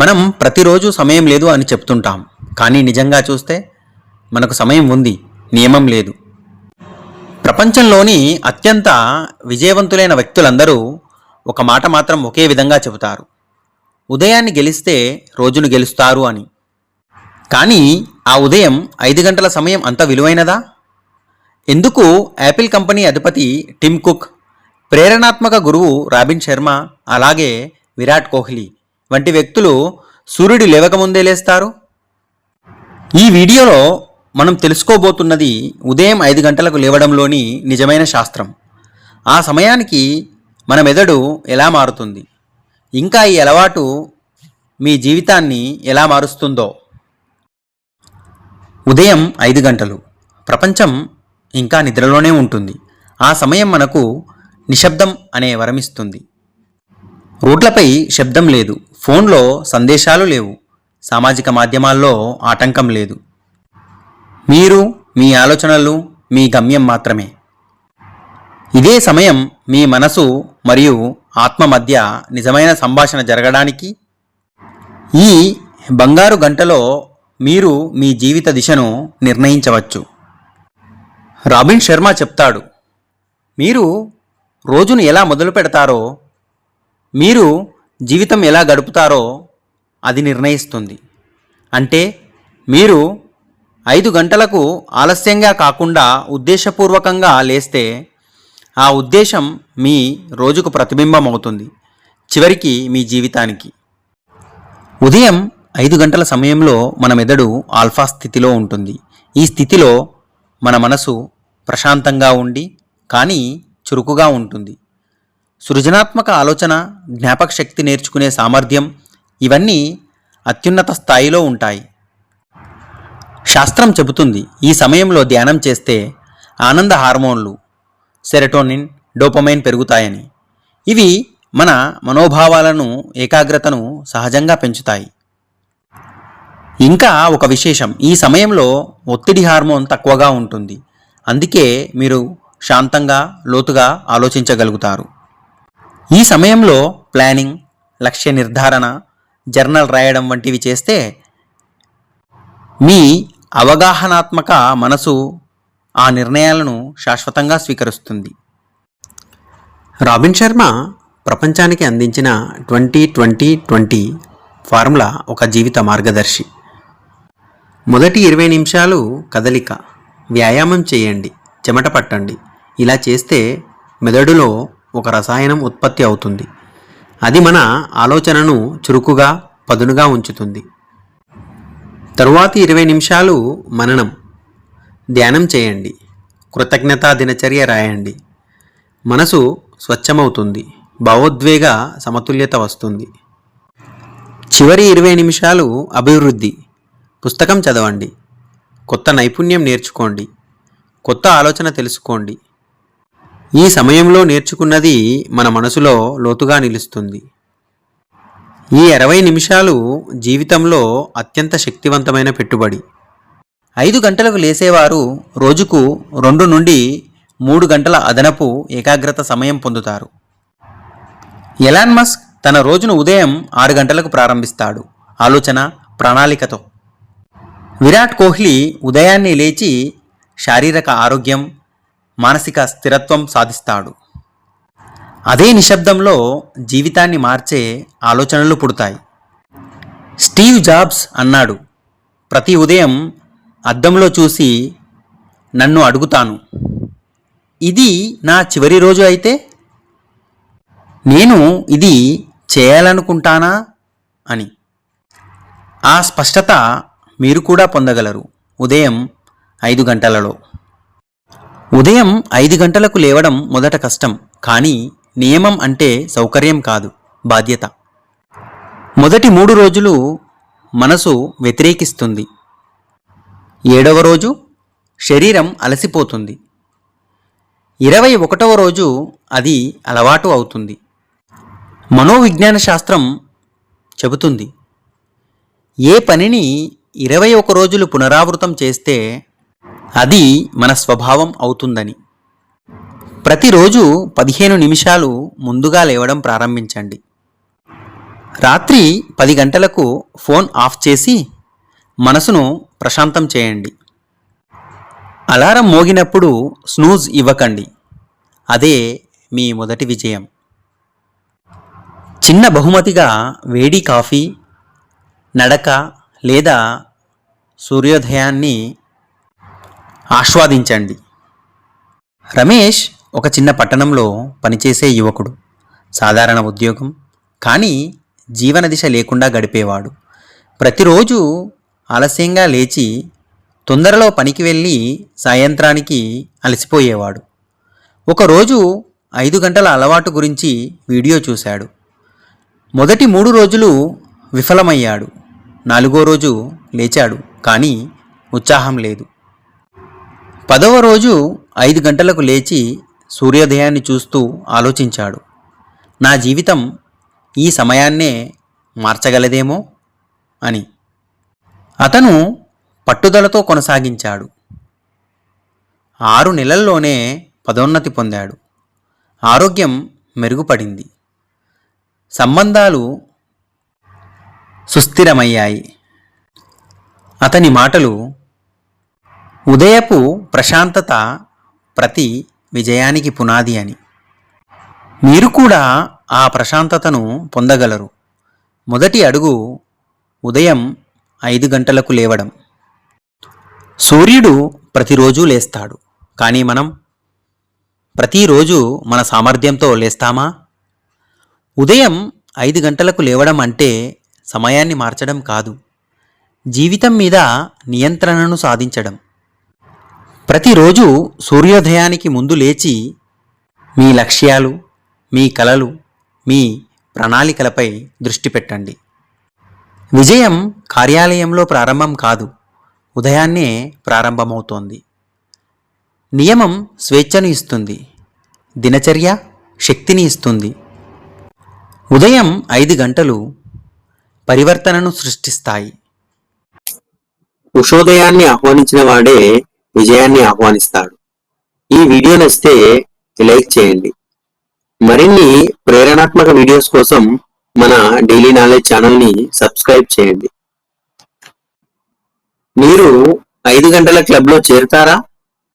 మనం ప్రతిరోజు సమయం లేదు అని చెప్తుంటాం. కానీ నిజంగా చూస్తే మనకు సమయం ఉంది నియమం లేదు. ప్రపంచంలోని అత్యంత విజయవంతులైన వ్యక్తులందరూ ఒక మాట మాత్రం ఒకే విధంగా చెబుతారు. ఉదయాన్ని గెలిస్తే రోజును గెలుస్తారు అని. కానీ ఆ ఉదయం ఐదు గంటల సమయం అంత విలువైనదా? ఎందుకు యాపిల్ కంపెనీ అధిపతి టిమ్ కుక్ ప్రేరణాత్మక గురువు రాబిన్ శర్మ అలాగే విరాట్ కోహ్లీ వంటి వ్యక్తులు సూర్యుడు లేవకముందే లేస్తారు? ఈ వీడియోలో మనం తెలుసుకోబోతున్నది ఉదయం ఐదు గంటలకు లేవడంలోని నిజమైన శాస్త్రం. ఆ సమయానికి మన మెదడు ఎలా మారుతుంది? ఇంకా ఈ అలవాటు మీ జీవితాన్ని ఎలా మారుస్తుందో. ఉదయం ఐదు గంటలు. ప్రపంచం ఇంకా నిద్రలోనే ఉంటుంది. ఆ సమయం మనకు నిశ్శబ్దం అనే వరమిస్తుంది. రోడ్లపై శబ్దం లేదు. ఫోన్లో సందేశాలు లేవు. సామాజిక మాధ్యమాల్లో ఆటంకం లేదు. మీరు మీ ఆలోచనలు మీ గమ్యం మాత్రమే. ఇదే సమయం మీ మనసు మరియు ఆత్మ మధ్య నిజమైన సంభాషణ జరగడానికి ఈ బంగారు గంటలో మీరు మీ జీవిత దిశను నిర్ణయించవచ్చు. రాబిన్ శర్మ చెప్తాడు మీరు రోజును ఎలా మొదలు పెడతారో మీరు జీవితం ఎలా గడుపుతారో అది నిర్ణయిస్తుంది. అంటే మీరు ఐదు గంటలకు ఆలస్యంగా కాకుండా ఉద్దేశపూర్వకంగా లేస్తే ఆ ఉద్దేశం మీ రోజుకు ప్రతిబింబం అవుతుంది చివరికి మీ జీవితానికి. ఉదయం ఐదు గంటల సమయంలో మన మెదడు ఆల్ఫా స్థితిలో ఉంటుంది. ఈ స్థితిలో మన మనసు ప్రశాంతంగా ఉండి కానీ చురుకుగా ఉంటుంది. సృజనాత్మక ఆలోచన జ్ఞాపక శక్తి నేర్చుకునే సామర్థ్యం ఇవన్నీ అత్యున్నత స్థాయిలో ఉంటాయి. శాస్త్రం చెబుతుంది ఈ సమయంలో ధ్యానం చేస్తే ఆనంద హార్మోన్లు సెరటోనిన్ డోపమైన్ పెరుగుతాయని. ఇవి మన మనోభావాలను ఏకాగ్రతను సహజంగా పెంచుతాయి. ఇంకా ఒక విశేషం ఈ సమయంలో ఒత్తిడి హార్మోన్ తక్కువగా ఉంటుంది. అందుకే మీరు శాంతంగా లోతుగా ఆలోచించగలుగుతారు. ఈ సమయంలో ప్లానింగ్ లక్ష్య నిర్ధారణ జర్నల్ రాయడం వంటివి చేస్తే మీ అవగాహనాత్మక మనసు ఆ నిర్ణయాలను శాశ్వతంగా స్వీకరిస్తుంది. రాబిన్ శర్మ ప్రపంచానికి అందించిన ట్వంటీ ట్వంటీ ట్వంటీ ఫార్ములా ఒక జీవిత మార్గదర్శి. మొదటి ఇరవై నిమిషాలు కదలిక వ్యాయామం చేయండి చెమట పట్టండి. ఇలా చేస్తే మెదడులో ఒక రసాయనం ఉత్పత్తి అవుతుంది. అది మన ఆలోచనను చురుకుగా పదునుగా ఉంచుతుంది. తరువాతి ఇరవై నిమిషాలు మననం. ధ్యానం చేయండి. కృతజ్ఞతా దినచర్య రాయండి. మనసు స్వచ్ఛమవుతుంది. భావోద్వేగ సమతుల్యత వస్తుంది. చివరి ఇరవై నిమిషాలు అభివృద్ధి. పుస్తకం చదవండి. కొత్త నైపుణ్యం నేర్చుకోండి. కొత్త ఆలోచన తెలుసుకోండి. ఈ సమయంలో నేర్చుకున్నది మన మనసులో లోతుగా నిలుస్తుంది. ఈ అరవై నిమిషాలు జీవితంలో అత్యంత శక్తివంతమైన పెట్టుబడి. ఐదు గంటలకు లేసేవారు రోజుకు రెండు నుండి మూడు గంటల అదనపు ఏకాగ్రత సమయం పొందుతారు. ఎలాన్ మస్క్ తన రోజును ఉదయం ఆరు గంటలకు ప్రారంభిస్తాడు. ఆలోచన ప్రణాళికతో. విరాట్ కోహ్లీ ఉదయాన్నే లేచి శారీరక ఆరోగ్యం మానసిక స్థిరత్వం సాధిస్తాడు. అదే నిశ్శబ్దంలో జీవితాన్ని మార్చే ఆలోచనలు పుడతాయి. స్టీవ్ జాబ్స్ అన్నాడు ప్రతి ఉదయం అద్దంలో చూసి నన్ను అడుగుతాను. ఇది నా చివరి రోజు అయితే? నేను ఇది చేయాలనుకుంటానా? అని. ఆ స్పష్టత మీరు కూడా పొందగలరు ఉదయం ఐదు గంటలలో. ఉదయం ఐదు గంటలకు లేవడం మొదట కష్టం కానీ నియమం అంటే సౌకర్యం కాదు బాధ్యత. మొదటి మూడు రోజులు మనసు వ్యతిరేకిస్తుంది. ఏడవ రోజు శరీరం అలసిపోతుంది. ఇరవై ఒకటవ రోజు అది అలవాటు అవుతుంది. మనోవిజ్ఞాన శాస్త్రం చెబుతుంది ఏ పనిని ఇరవై ఒక రోజులు పునరావృతం చేస్తే అది మన స్వభావం అవుతుందని. ప్రతిరోజు పదిహేను నిమిషాలు ముందుగా లేవడం ప్రారంభించండి. రాత్రి పది గంటలకు ఫోన్ ఆఫ్ చేసి మనసును ప్రశాంతం చేయండి. అలారం మోగినప్పుడు స్నూజ్ ఇవ్వకండి. అదే మీ మొదటి విజయం. చిన్న బహుమతిగా వేడి కాఫీ నడక లేదా సూర్యోదయాన్ని ఆస్వాదించండి. రమేష్ ఒక చిన్న పట్టణంలో పనిచేసే యువకుడు. సాధారణ ఉద్యోగం కానీ జీవన దిశ లేకుండా గడిపేవాడు. ప్రతిరోజు ఆలస్యంగా లేచి తొందరలో పనికి వెళ్ళి సాయంత్రానికి అలసిపోయేవాడు. ఒకరోజు ఐదు గంటల అలవాటు గురించి వీడియో చూశాడు. మొదటి మూడు రోజులు విఫలమయ్యాడు. నాలుగో రోజు లేచాడు కానీ ఉత్సాహం లేదు. పదవ రోజు ఐదు గంటలకు లేచి సూర్యోదయాన్ని చూస్తూ ఆలోచించాడు. నా జీవితం ఈ సమయాన్నే మార్చగలదేమో అని. అతను పట్టుదలతో కొనసాగించాడు. ఆరు నెలల్లోనే పదోన్నతి పొందాడు. ఆరోగ్యం మెరుగుపడింది. సంబంధాలు సుస్థిరమయ్యాయి. అతని మాటలు ఉదయపు ప్రశాంతత ప్రతి విజయానికి పునాది అని. మీరు కూడా ఆ ప్రశాంతతను పొందగలరు. మొదటి అడుగు ఉదయం ఐదు గంటలకు లేవడం. సూర్యుడు ప్రతిరోజు లేస్తాడు. కానీ మనం ప్రతిరోజు మన సామర్థ్యంతో లేస్తామా? ఉదయం ఐదు గంటలకు లేవడం అంటే సమయాన్ని మార్చడం కాదు. జీవితం మీద నియంత్రణను సాధించడం. ప్రతిరోజు సూర్యోదయానికి ముందు లేచి మీ లక్ష్యాలు మీ కలలు మీ ప్రణాళికలపై దృష్టి పెట్టండి. విజయం కార్యాలయంలో ప్రారంభం కాదు ఉదయాన్నే ప్రారంభమవుతోంది. నియమం స్వేచ్ఛను ఇస్తుంది దినచర్య శక్తిని ఇస్తుంది. ఉదయం ఐదు గంటలు పరివర్తనను సృష్టిస్తాయి. ఉషోదయాన్ని ఆహ్వానించిన వాడే విజయాన్ని ఆహ్వానిస్తాడు. ఈ వీడియో నచ్చితే లైక్ చేయండి. మరిన్ని ప్రేరణాత్మక వీడియోస్ కోసం మన డైలీ నాలెడ్జ్ ఛానల్ని సబ్స్క్రైబ్ చేయండి. మీరు ఐదు గంటల క్లబ్లో చేరుతారా?